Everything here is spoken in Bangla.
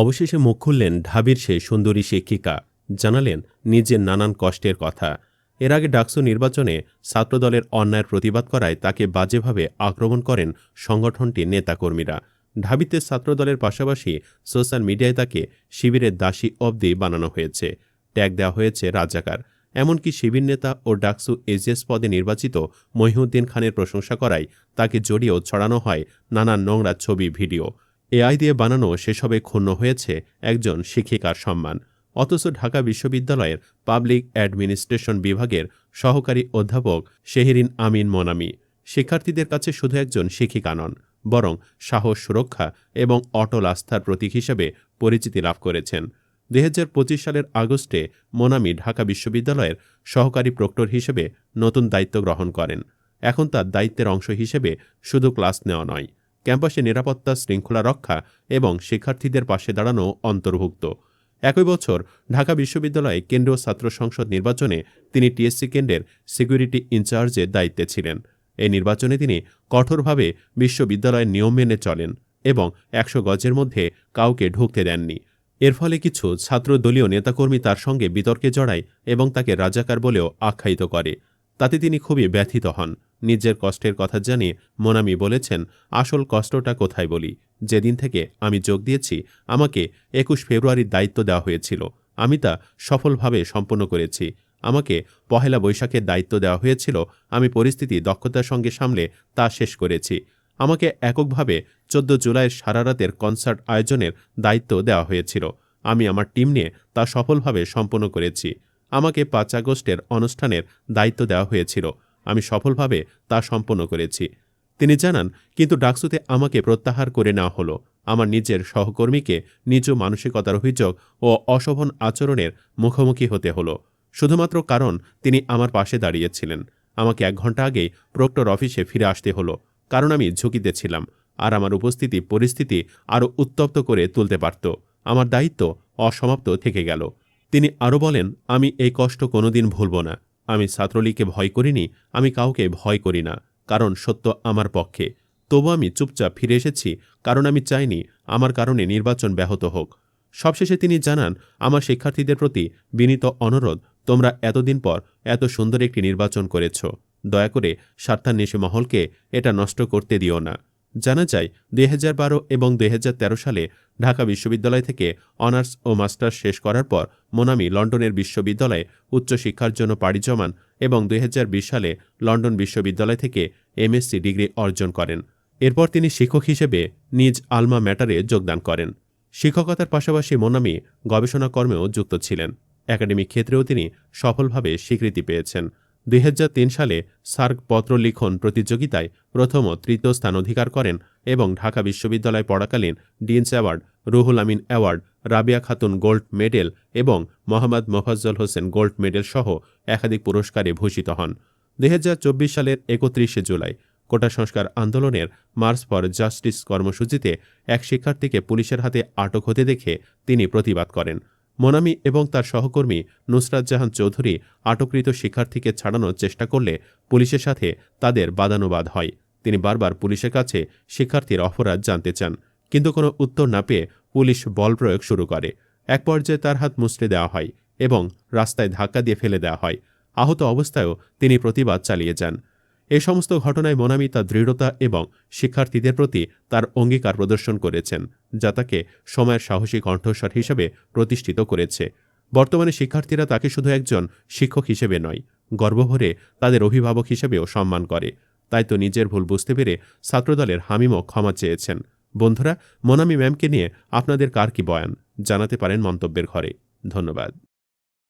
অবশেষে মুখ খুললেন ঢাবির সেই সুন্দরী শিক্ষিকা। জানালেন নিজের নানান কষ্টের কথা। এর আগে ডাকসু নির্বাচনে ছাত্রদলের অন্যায়ের প্রতিবাদ করায় তাকে বাজেভাবে আক্রমণ করেন সংগঠনটির নেতাকর্মীরা। ঢাবিতে ছাত্রদলের পাশাপাশি সোশ্যাল মিডিয়ায় তাকে শিবিরের দাসী অবধি বানানো হয়েছে। ট্যাগ দেওয়া হয়েছে রাজাকার। এমনকি শিবির নেতা ও ডাকসু এজিএস পদে নির্বাচিত মহিউদ্দিন খানের প্রশংসা করায় তাকে জড়িয়েও ছড়ানো হয় নানান নোংরা ছবি, ভিডিও। এআই দিয়ে বানানো সেসবে ক্ষুণ্ণ হয়েছে একজন শিক্ষিকার সম্মান। অথচ ঢাকা বিশ্ববিদ্যালয়ের পাবলিক অ্যাডমিনিস্ট্রেশন বিভাগের সহকারী অধ্যাপক শেহরিন আমিন মনামি। শিক্ষার্থীদের কাছে শুধু একজন শিক্ষিকা নন, বরং সাহস সুরক্ষা এবং অটল আস্থার প্রতীক হিসেবে পরিচিতি লাভ করেছেন। দুই হাজার পঁচিশ সালের আগস্টে মোনামি ঢাকা বিশ্ববিদ্যালয়ের সহকারী প্রক্টর হিসেবে নতুন দায়িত্ব গ্রহণ করেন। এখন তার দায়িত্বের অংশ হিসেবে শুধু ক্লাস নেওয়া নয় ক্যাম্পাসে নিরাপত্তা শৃঙ্খলা রক্ষা এবং শিক্ষার্থীদের পাশে দাঁড়ানো অন্তর্ভুক্ত। একই বছর ঢাকা বিশ্ববিদ্যালয়ে কেন্দ্রীয় ছাত্র সংসদ নির্বাচনে তিনি টিএসসি কেন্দ্রের সিকিউরিটি ইনচার্জের দায়িত্বে ছিলেন। এই নির্বাচনে তিনি কঠোরভাবে বিশ্ববিদ্যালয়ের নিয়ম মেনে চলেন এবং একশো গজের মধ্যে কাউকে ঢুকতে দেননি। এর ফলে কিছু ছাত্রদলীয় নেতাকর্মী তার সঙ্গে বিতর্কে জড়ায় এবং তাকে রাজাকার বলেও আখ্যায়িত করে। তাতে তিনি খুবই ব্যথিত হন। নিজের কষ্টের কথা জানিয়ে মোনামি বলেছেন, আসল কষ্টটা কোথায় বলি? যেদিন থেকে আমি যোগ দিয়েছি, আমাকে একুশ ফেব্রুয়ারির দায়িত্ব দেওয়া হয়েছিল। আমি তা সফলভাবে সম্পন্ন করেছি। আমাকে পহেলা বৈশাখের দায়িত্ব দেওয়া হয়েছিল। আমি পরিস্থিতি দক্ষতার সঙ্গে সামলে তা শেষ করেছি। আমাকে এককভাবে চোদ্দ জুলাইয়ের সারা রাতের কনসার্ট আয়োজনের দায়িত্ব দেওয়া হয়েছিল। আমি আমার টিম নিয়ে তা সফলভাবে সম্পন্ন করেছি। আমাকে পাঁচ আগস্টের অনুষ্ঠানের দায়িত্ব দেওয়া হয়েছিল। আমি সফলভাবে তা সম্পন্ন করেছি। তিনি জানান, কিন্তু ডাকসুতে আমাকে প্রত্যাহার করে নেওয়া হলো। আমার নিজের সহকর্মীকে নিজ মানসিকতার অভিযোগ ও অশোভন আচরণের মুখোমুখি হতে হলো। শুধুমাত্র কারণ তিনি আমার পাশে দাঁড়িয়েছিলেন। আমাকে এক ঘণ্টা আগেই প্রক্টর অফিসে ফিরে আসতে হলো। কারণ আমি ঝুঁকিতে ছিলাম আর আমার উপস্থিতি পরিস্থিতি আরও উত্তপ্ত করে তুলতে পারত। আমার দায়িত্ব অসমাপ্ত থেকে গেল। তিনি আরও বলেন, আমি এই কষ্ট কোনোদিন ভুলব না। আমি ছাত্রলীগকে ভয় করিনি, আমি কাউকে ভয় করি না, কারণ সত্য আমার পক্ষে। তবু আমি চুপচাপ ফিরে এসেছি, কারণ আমি চাইনি আমার কারণে নির্বাচন ব্যাহত হোক। সবশেষে তিনি জানান, আমার শিক্ষার্থীদের প্রতি বিনীত অনুরোধ, তোমরা এতদিন পর এত সুন্দর একটি নির্বাচন করেছ। দয়া করে স্বার্থান্বেষী মহলকে এটা নষ্ট করতে দিও না। জানা যায় দুই হাজার বারো এবং দুই হাজার তেরো সালে ঢাকা বিশ্ববিদ্যালয় থেকে অনার্স ও মাস্টার্স শেষ করার পর মোনামি লন্ডনের বিশ্ববিদ্যালয়ে উচ্চশিক্ষার জন্য পাড়ি জমান এবং দুই হাজার বিশ সালে লন্ডন বিশ্ববিদ্যালয় থেকে এমএসসি ডিগ্রি অর্জন করেন। এরপর তিনি শিক্ষক হিসেবে নিজ আলমা ম্যাটারে যোগদান করেন। শিক্ষকতার পাশাপাশি মোনামি গবেষণা কর্মেও যুক্ত ছিলেন। একাডেমিক ক্ষেত্রেও তিনি সফলভাবে স্বীকৃতি পেয়েছেন। দুই হাজার তিন সালে সার্ক পত্র লিখন প্রতিযোগিতায় প্রথম ও তৃতীয় স্থান অধিকার করেন এবং ঢাকা বিশ্ববিদ্যালয় পড়াকালীন Dean's award, Ruhul Amin award, Rabia Khatun gold medal এবং মোহাম্মদ মোফাজ্জল হোসেন গোল্ড মেডেল সহ একাধিক পুরস্কারে ভূষিত হন। দুই হাজার চব্বিশ সালের একত্রিশে জুলাই কোটা সংস্কার আন্দোলনের মার্চ ফর জাস্টিস কর্মসূচিতে এক শিক্ষার্থীকে পুলিশের হাতে আটক হতে দেখে তিনি প্রতিবাদ করেন। মোনামি এবং তার সহকর্মী নুসরাত জাহান চৌধুরী আটককৃত শিক্ষার্থীকে ছাড়ানোর চেষ্টা করলে পুলিশের সাথে তাদের বাদানুবাদ হয়। তিনি বারবার পুলিশের কাছে শিক্ষার্থীর অপরাধ জানতে চান, কিন্তু কোনো উত্তর না পেয়ে পুলিশ বল প্রয়োগ শুরু করে। এক পর্যায়ে তার হাত মুচড়ে দেওয়া হয় এবং রাস্তায় ধাক্কা দিয়ে ফেলে দেওয়া হয়। আহত অবস্থায়ও তিনি প্রতিবাদ চালিয়ে যান। এ সমস্ত ঘটনায় মোনামি তার দৃঢ়তা এবং শিক্ষার্থীদের প্রতি তার অঙ্গীকার প্রদর্শন করেছেন, যা তাকে সময়ের সাহসী কণ্ঠস্বর হিসেবে প্রতিষ্ঠিত করেছে। বর্তমানে শিক্ষার্থীরা তাকে শুধু একজন শিক্ষক হিসেবে নয়, গর্বভরে তাদের অভিভাবক হিসেবেও সম্মান করে। তাই তো নিজের ভুল বুঝতে পেরে ছাত্রদলের হামিমও ক্ষমা চেয়েছেন। বন্ধুরা, মোনামি ম্যামকে নিয়ে আপনাদের কার কি বয়ান? জানাতে পারেন মন্তব্যের ঘরে। ধন্যবাদ।